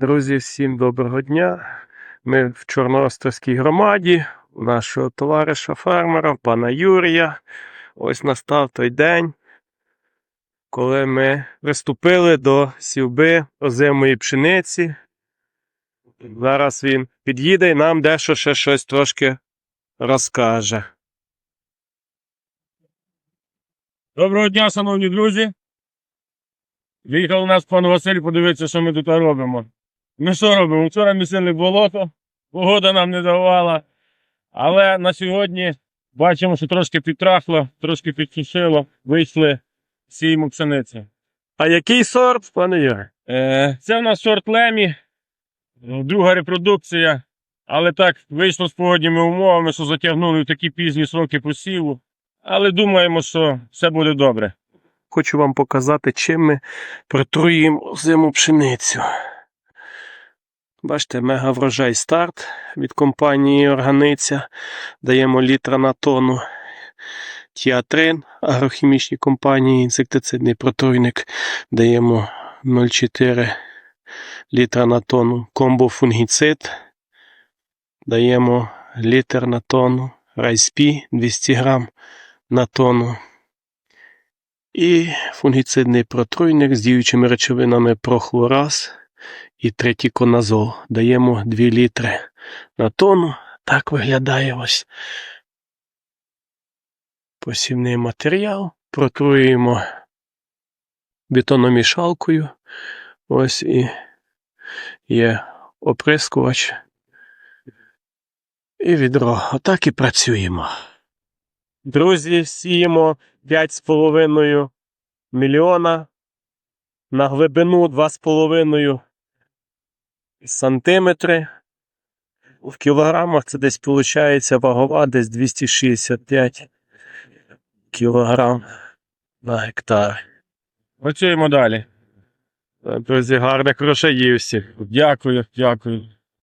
Друзі, всім доброго дня. Ми в Чорноострівській громаді у нашого товариша фермера, пана Юрія. Ось настав той день, коли ми приступили до сівби озимої пшениці. Зараз він під'їде і нам дещо ще щось трошки розкаже. Доброго дня, шановні друзі. Виїхав у нас пан Василь подивитися, що ми тут робимо. Ми що робимо? Вчора місили болото, погода нам не давала. Але на сьогодні бачимо, що трошки підтрахло, трошки підсушило, вийшли сіємо пшениці. А який сорт, пане Юрій? Е, це в нас сорт Лемі, друга репродукція. Але так вийшло з погодніми умовами, що затягнули в такі пізні сроки посіву. Але думаємо, що все буде добре. Хочу вам показати, чим ми протруїмо зиму пшеницю. Бачите, мега врожай старт від компанії Органиця. Даємо літра на тонну. Тіатрин, агрохімічній компанії, інсектицидний протруйник. Даємо 0,4 літра на тонну. Комбофунгіцид. Даємо літр на тонну. Райспі 200 грам на тонну. І фунгіцидний протруйник з діючими речовинами прохлораз і третіконазол. Даємо 2 літри на тонну. Так виглядає ось посівний матеріал. Протруюємо бетономішалкою. Ось і є оприскувач. І відро. Отак і працюємо. Друзі, сіємо 5,5 мільйона на глибину 2,5 сантиметри. В кілограмах це десь виходить вагова десь 265 кілограм на гектар. Працюємо далі. Друзі, гарних грошей всіх. Дякую, дякую.